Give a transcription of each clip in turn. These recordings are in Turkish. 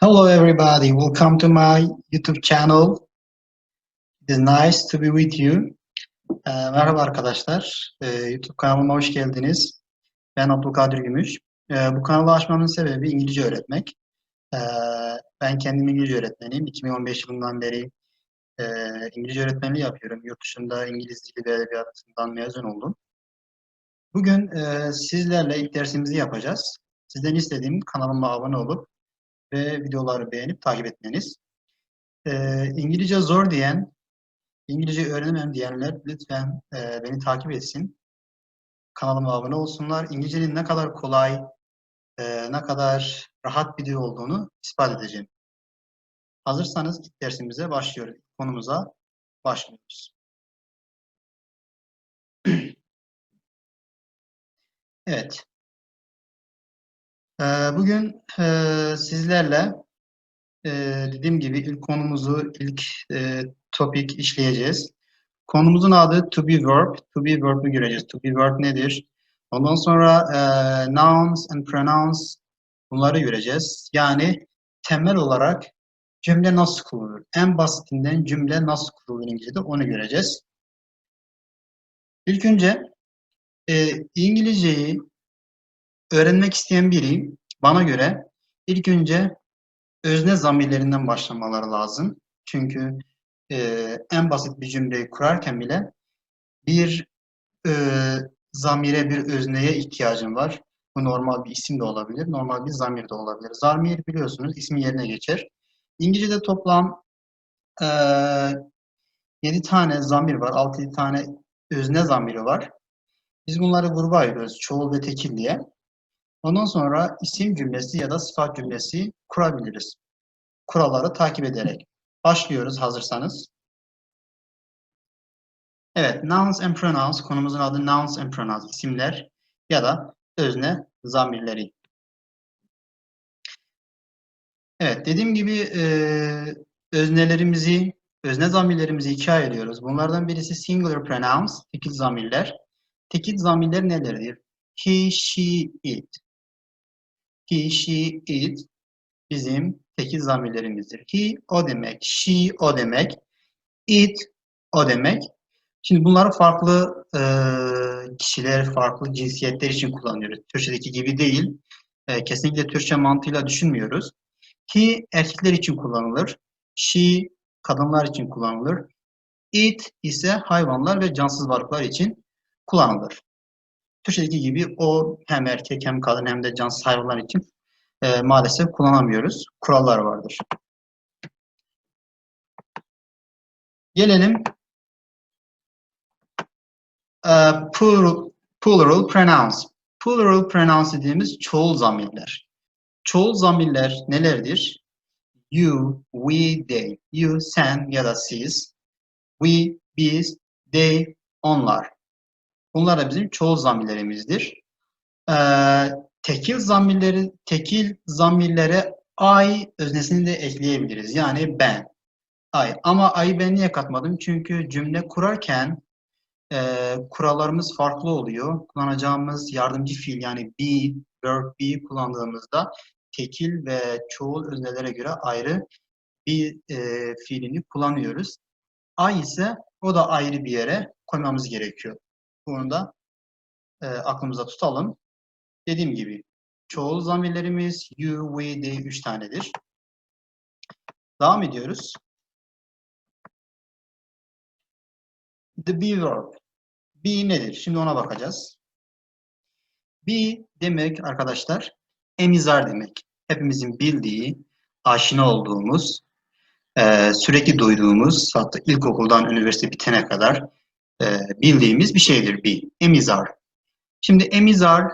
Hello, everybody. Welcome to my YouTube channel. It is nice to be with you. Ee, merhaba arkadaşlar. Ee, YouTube kanalıma hoş geldiniz. Ben Abdülkadir Gümüş. Ee, bu kanalı açmamın sebebi İngilizce öğretmek. Ee, ben kendim İngilizce öğretmeniyim. 2015 yılından beri e, İngilizce öğretmenliği yapıyorum. Yurt dışında İngiliz Dili ve Edebiyatı'ndan mezun oldum. Bugün e, sizlerle ilk dersimizi yapacağız. Sizden istediğim kanalıma abone olup ve videoları beğenip takip etmeniz. Ee, İngilizce zor diyen, İngilizce öğrenemem diyenler lütfen e, beni takip etsin. Kanalıma abone olsunlar. İngilizcenin ne kadar kolay, e, ne kadar rahat bir dil olduğunu ispat edeceğim. Hazırsanız ilk dersimize başlıyoruz. Konumuza başlıyoruz. Evet. Ee, Bugün e, sizlerle e, dediğim gibi ilk konumuzu, ilk e, topik işleyeceğiz. Konumuzun adı to be verb. To be verb'ü göreceğiz. To be verb nedir? Ondan sonra nouns and pronouns bunları göreceğiz. Yani temel olarak cümle nasıl kurulur? En basitinden cümle nasıl kurulur İngilizce'de onu göreceğiz. İlk önce e, İngilizceyi öğrenmek isteyen biri bana göre ilk önce özne zamirlerinden başlamaları lazım. Çünkü e, en basit bir cümleyi kurarken bile bir e, zamire, bir özneye ihtiyacım var. Bu normal bir isim de olabilir, normal bir zamir de olabilir. Zamir biliyorsunuz ismi yerine geçer. İngilizce'de toplam e, 7 tane zamir var, 6 tane özne zamiri var. Biz bunları gruba ayırıyoruz, çoğul ve tekil diye. Ondan sonra isim cümlesi ya da sıfat cümlesi kurabiliriz. Kuralları takip ederek. Başlıyoruz hazırsanız. Evet, nouns and pronouns konumuzun adı nouns and pronouns isimler ya da özne zamirleri. Evet, dediğim gibi e, öznelerimizi, özne zamirlerimizi ikiye ayırıyoruz. Bunlardan birisi singular pronouns, tekil zamirler. Tekil zamirler nelerdir? He, she, it. He, she, it bizim tekil zamirlerimizdir. He o demek, she o demek, it o demek. Şimdi bunları farklı e, kişiler, farklı cinsiyetler için kullanıyoruz. Türkçedeki gibi değil. E, kesinlikle Türkçe mantığıyla düşünmüyoruz. He erkekler için kullanılır. She kadınlar için kullanılır. It ise hayvanlar ve cansız varlıklar için kullanılır. Türkçedeki gibi o hem erkek hem kadın hem de cansız hayvanlar için e, maalesef kullanamıyoruz. Kurallar vardır. Gelelim e, plural, plural pronouns. Plural pronouns dediğimiz çoğul zamirler. Çoğul zamirler nelerdir? You, we, they. You, sen ya da siz. We, biz, they, onlar. Bunlar da bizim çoğul zamirlerimizdir. Ee, tekil zamirleri, tekil zamirlere I öznesini de ekleyebiliriz. Yani ben. I. Ama I'ı ben niye katmadım? Çünkü cümle kurarken e, kurallarımız farklı oluyor. Kullanacağımız yardımcı fiil yani be, verb be kullandığımızda tekil ve çoğul öznelere göre ayrı bir e, fiilini kullanıyoruz. I ise o da ayrı bir yere koymamız gerekiyor. Bunu da e, aklımıza tutalım. Dediğim gibi çoğul zamirlerimiz you, we, they üç tanedir. Devam ediyoruz. The be verb. Be nedir? Şimdi ona bakacağız. Be demek arkadaşlar emizar demek. Hepimizin bildiği, aşina olduğumuz, e, sürekli duyduğumuz, hatta ilkokuldan üniversite bitene kadar e, bildiğimiz bir şeydir be. Emizar. Şimdi emizar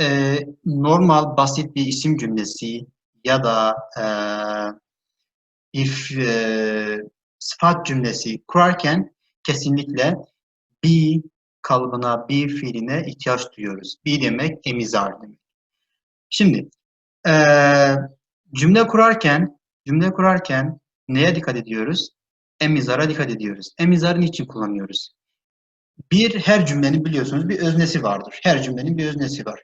e, normal basit bir isim cümlesi ya da e, if e, sıfat cümlesi kurarken kesinlikle be kalıbına, be fiiline ihtiyaç duyuyoruz. Be demek emizar demek. Şimdi e, cümle kurarken cümle kurarken neye dikkat ediyoruz? Emizara dikkat ediyoruz. Emizarı niçin kullanıyoruz? Bir, her cümlenin biliyorsunuz bir öznesi vardır. Her cümlenin bir öznesi var.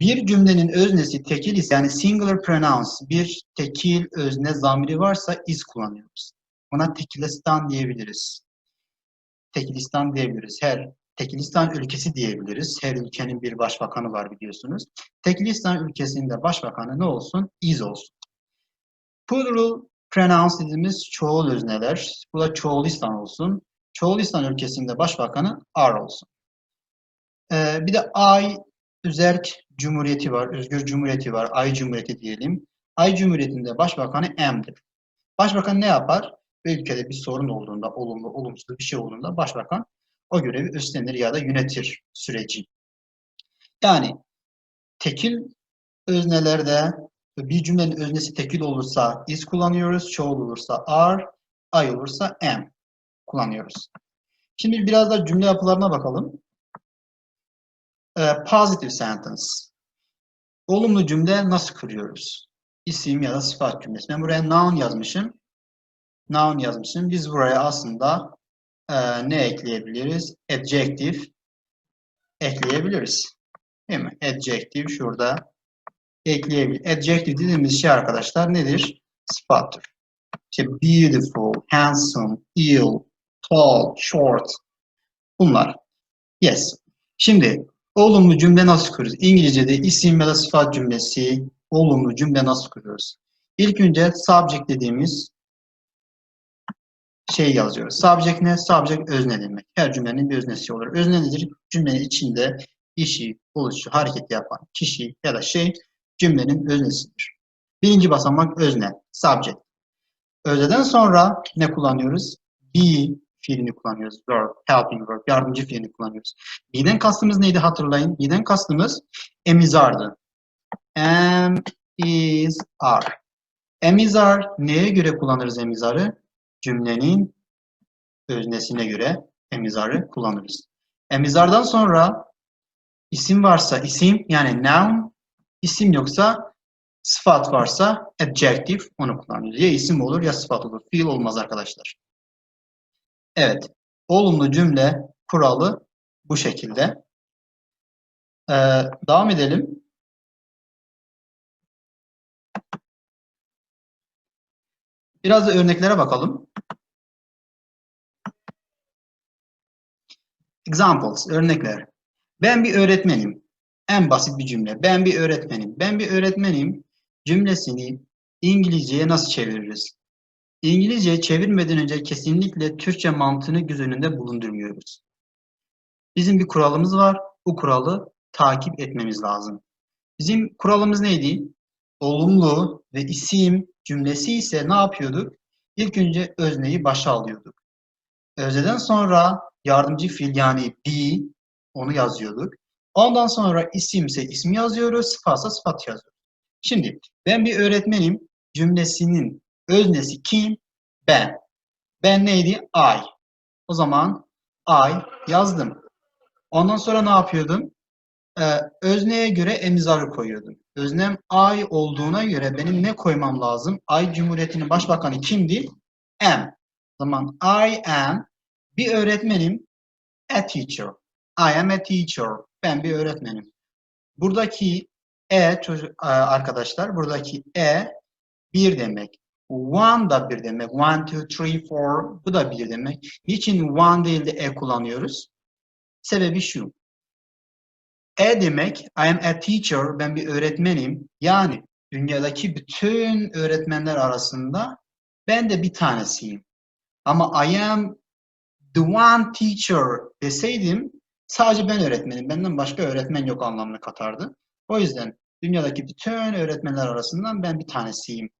Bir cümlenin öznesi tekil ise yani singular pronouns bir tekil özne zamiri varsa is kullanıyoruz. Buna Tekilistan diyebiliriz. Tekilistan diyebiliriz. Her Tekilistan ülkesi diyebiliriz. Her ülkenin bir başbakanı var biliyorsunuz. Tekilistan ülkesinde başbakanı ne olsun? Is olsun. Plural pronouns dediğimiz çoğul özneler. Bu da Çoğulistan olsun. Çoğulistan ülkesinde başbakanı are olsun. Ee, bir de Ay Üzerk Cumhuriyeti var, Özgür Cumhuriyeti var, Ay Cumhuriyeti diyelim. Ay Cumhuriyeti'nde başbakanı M'dir. Başbakan ne yapar? Ülkede bir sorun olduğunda, olumlu, olumsuz bir şey olduğunda başbakan o görevi üstlenir ya da yönetir süreci. Yani tekil öznelerde bir cümlenin öznesi tekil olursa is kullanıyoruz, çoğul olursa are, ay olursa am kullanıyoruz. Şimdi biraz da cümle yapılarına bakalım. Ee, positive sentence. Olumlu cümle nasıl kuruyoruz? İsim ya da sıfat cümlesi. Ben buraya noun yazmışım. Noun yazmışım. Biz buraya aslında e, ne ekleyebiliriz? Adjective ekleyebiliriz. Değil mi? Adjective şurada ekleyebiliriz. Adjective dediğimiz şey arkadaşlar nedir? Sıfattır. İşte beautiful, handsome, ill, tall, short. Bunlar. Yes. Şimdi olumlu cümle nasıl kuruyoruz? İngilizce'de isim ya da sıfat cümlesi olumlu cümle nasıl kuruyoruz? İlk önce subject dediğimiz şey yazıyoruz. Subject ne? Subject özne demek. Her cümlenin bir öznesi olur. Özne nedir? Cümlenin içinde işi, oluşu, hareket yapan kişi ya da şey cümlenin öznesidir. Birinci basamak özne, subject. Özneden sonra ne kullanıyoruz? Be fiilini kullanıyoruz. Verb, helping verb, yardımcı fiilini kullanıyoruz. Be'den kastımız neydi hatırlayın. Be'den kastımız emizardı. Am, is, are. Emizar neye göre kullanırız emizarı? Cümlenin öznesine göre emizarı kullanırız. Emizardan sonra isim varsa isim yani noun, isim yoksa sıfat varsa adjective onu kullanıyoruz. Ya isim olur ya sıfat olur. Fiil olmaz arkadaşlar. Evet. Olumlu cümle kuralı bu şekilde. Ee, devam edelim. Biraz da örneklere bakalım. Examples, örnekler. Ben bir öğretmenim. En basit bir cümle. Ben bir öğretmenim. Ben bir öğretmenim cümlesini İngilizceye nasıl çeviririz? İngilizceye çevirmeden önce kesinlikle Türkçe mantığını göz önünde bulundurmuyoruz. Bizim bir kuralımız var. Bu kuralı takip etmemiz lazım. Bizim kuralımız neydi? Olumlu ve isim cümlesi ise ne yapıyorduk? İlk önce özneyi başa alıyorduk. Özneden sonra yardımcı fiil yani be onu yazıyorduk. Ondan sonra isimse ismi yazıyoruz, sıfatsa sıfat yazıyoruz. Şimdi ben bir öğretmenim cümlesinin öznesi kim? Ben. Ben neydi? I. O zaman I yazdım. Ondan sonra ne yapıyordum? Ee, özneye göre emizarı koyuyordum. Öznem I olduğuna göre benim ne koymam lazım? I Cumhuriyeti'nin başbakanı kimdi? Am. O zaman I am bir öğretmenim. A teacher. I am a teacher. Ben bir öğretmenim. Buradaki e çocuk arkadaşlar buradaki e bir demek. One da bir demek. One, two, three, four. Bu da bir demek. Niçin one değil de e kullanıyoruz? Sebebi şu. E demek, I am a teacher, ben bir öğretmenim. Yani dünyadaki bütün öğretmenler arasında ben de bir tanesiyim. Ama I am the one teacher deseydim sadece ben öğretmenim, benden başka öğretmen yok anlamını katardı. O yüzden dünyadaki bütün öğretmenler arasından ben bir tanesiyim.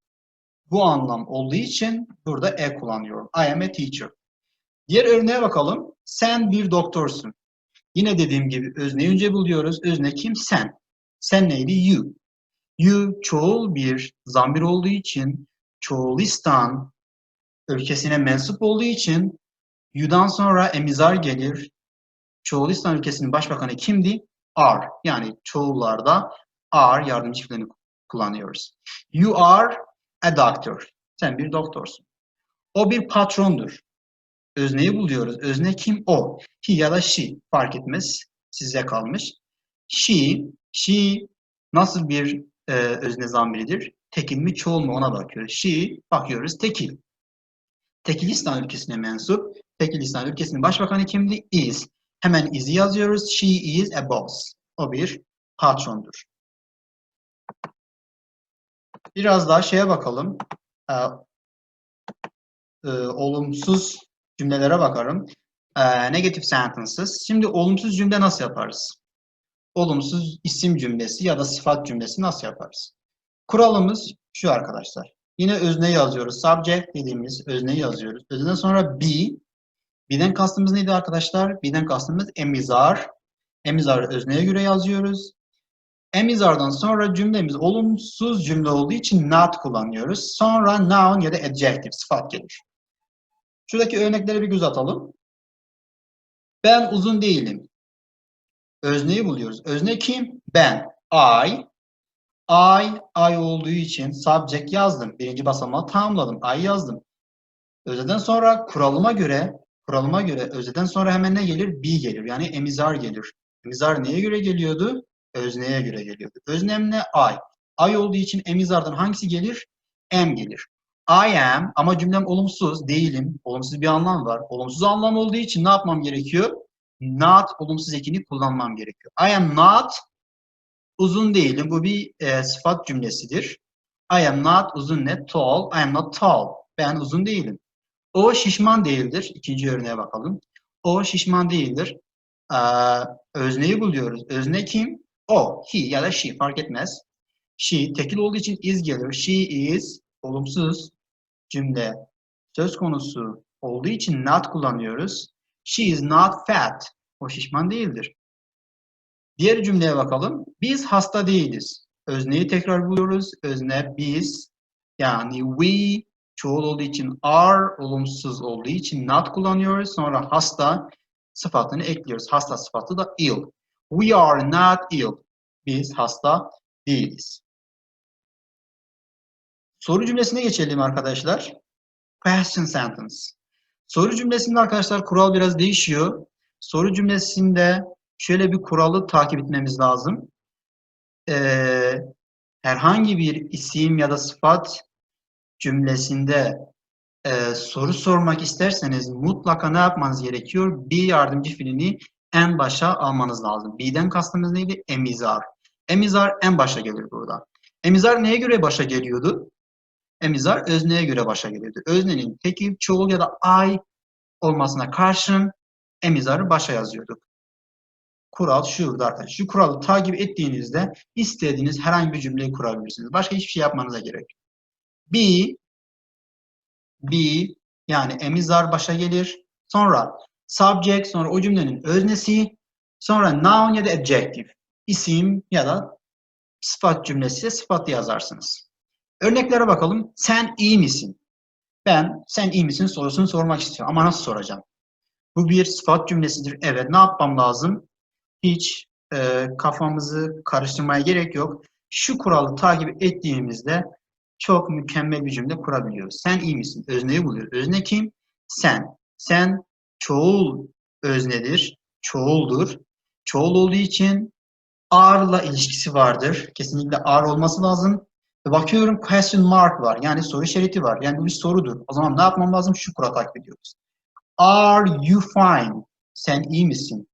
Bu anlam olduğu için burada e kullanıyorum. I am a teacher. Diğer örneğe bakalım. Sen bir doktorsun. Yine dediğim gibi özneyi önce buluyoruz. Özne kim? Sen. Sen neydi? You. You çoğul bir zamir olduğu için Çoğulistan ülkesine mensup olduğu için you'dan sonra emizar gelir. Çoğulistan ülkesinin başbakanı kimdi? Are. Yani çoğullarda are yardımcı fiilini kullanıyoruz. You are a doctor. Sen bir doktorsun. O bir patrondur. Özneyi buluyoruz. Özne kim? O. He ya da she. Fark etmez. Size kalmış. She, she nasıl bir e, özne zamiridir? Tekil mi çoğul mu ona bakıyoruz. She bakıyoruz tekil. Tekilistan ülkesine mensup. Tekilistan ülkesinin başbakanı kimdi? Is. Hemen is'i yazıyoruz. She is a boss. O bir patrondur. Biraz daha şeye bakalım. Ee, e, olumsuz cümlelere bakarım. Ee, negative sentences. Şimdi olumsuz cümle nasıl yaparız? Olumsuz isim cümlesi ya da sıfat cümlesi nasıl yaparız? Kuralımız şu arkadaşlar. Yine özne yazıyoruz. Subject dediğimiz özneyi yazıyoruz. Özneden sonra be. Be'den kastımız neydi arkadaşlar? Be'den kastımız emizar. Emizarı özneye göre yazıyoruz. Emizardan sonra cümlemiz olumsuz cümle olduğu için not kullanıyoruz. Sonra noun ya da adjective sıfat gelir. Şuradaki örneklere bir göz atalım. Ben uzun değilim. Özneyi buluyoruz. Özne kim? Ben. I. I, I olduğu için subject yazdım. Birinci basamağı tamamladım. I yazdım. Özeden sonra kuralıma göre kuralıma göre özeden sonra hemen ne gelir? Be gelir. Yani emizar gelir. Emizar neye göre geliyordu? Özneye göre geliyordu. Öznem ne? I. I olduğu için emizardan hangisi gelir? Am gelir. I am ama cümlem olumsuz, değilim. Olumsuz bir anlam var. Olumsuz anlam olduğu için ne yapmam gerekiyor? Not olumsuz ekini kullanmam gerekiyor. I am not uzun değilim. Bu bir e, sıfat cümlesidir. I am not uzun ne? Tall. I am not tall. Ben uzun değilim. O şişman değildir. İkinci örneğe bakalım. O şişman değildir. Ee, özneyi buluyoruz. Özne kim? O, he ya da she fark etmez. She tekil olduğu için is gelir. She is olumsuz cümle söz konusu olduğu için not kullanıyoruz. She is not fat. O şişman değildir. Diğer cümleye bakalım. Biz hasta değiliz. Özneyi tekrar buluyoruz. Özne biz yani we çoğul olduğu için are olumsuz olduğu için not kullanıyoruz. Sonra hasta sıfatını ekliyoruz. Hasta sıfatı da ill. We are not ill. Biz hasta değiliz. Soru cümlesine geçelim arkadaşlar. Question sentence. Soru cümlesinde arkadaşlar kural biraz değişiyor. Soru cümlesinde şöyle bir kuralı takip etmemiz lazım. Ee, herhangi bir isim ya da sıfat cümlesinde e, soru sormak isterseniz mutlaka ne yapmanız gerekiyor? Bir yardımcı fiilini en başa almanız lazım. B'den kastımız neydi? Emizar. Emizar en başa gelir burada. Emizar neye göre başa geliyordu? Emizar özneye göre başa geliyordu. Öznenin tekil, çoğul ya da ay olmasına karşın emizarı başa yazıyorduk. Kural şurada arkadaşlar. Şu kuralı takip ettiğinizde istediğiniz herhangi bir cümleyi kurabilirsiniz. Başka hiçbir şey yapmanıza gerek yok. Be, be yani emizar başa gelir. Sonra subject, sonra o cümlenin öznesi, sonra noun ya da adjective, isim ya da sıfat cümlesi sıfatı yazarsınız. Örneklere bakalım. Sen iyi misin? Ben sen iyi misin sorusunu sormak istiyorum ama nasıl soracağım? Bu bir sıfat cümlesidir. Evet ne yapmam lazım? Hiç e, kafamızı karıştırmaya gerek yok. Şu kuralı takip ettiğimizde çok mükemmel bir cümle kurabiliyoruz. Sen iyi misin? Özneyi buluyoruz. Özne kim? Sen. Sen çoğul öznedir. Çoğuldur. Çoğul olduğu için are'la ilişkisi vardır. Kesinlikle are olması lazım. Ve bakıyorum question mark var. Yani soru işareti var. Yani bu bir sorudur. O zaman ne yapmam lazım? Şu kuralı takip ediyoruz. Are you fine? Sen iyi misin?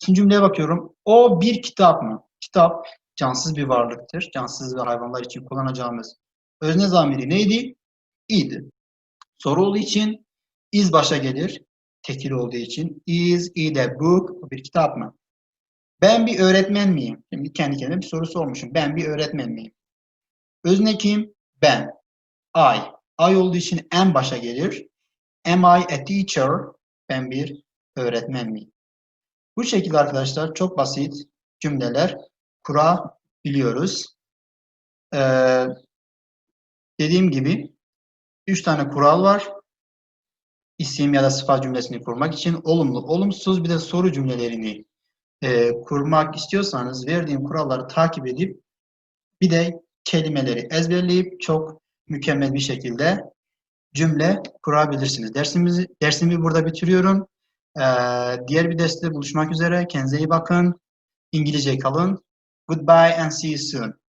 İkinci cümleye bakıyorum. O bir kitap mı? Kitap cansız bir varlıktır. Cansız ve hayvanlar için kullanacağımız özne zamiri neydi? İyiydi. Soru olduğu için is başa gelir. Tekil olduğu için is it a book? Bir kitap mı? Ben bir öğretmen miyim? Şimdi kendi kendime bir soru sormuşum. Ben bir öğretmen miyim? Özne kim? Ben. I. I olduğu için en başa gelir. Am I a teacher? Ben bir öğretmen miyim? Bu şekilde arkadaşlar çok basit cümleler kurabiliyoruz. Ee, dediğim gibi üç tane kural var. İsim ya da sıfat cümlesini kurmak için olumlu, olumsuz bir de soru cümlelerini e, kurmak istiyorsanız verdiğim kuralları takip edip bir de kelimeleri ezberleyip çok mükemmel bir şekilde cümle kurabilirsiniz. Dersimizi, dersimi burada bitiriyorum. Ee, diğer bir derste buluşmak üzere. Kendinize iyi bakın. İngilizce kalın. Goodbye and see you soon.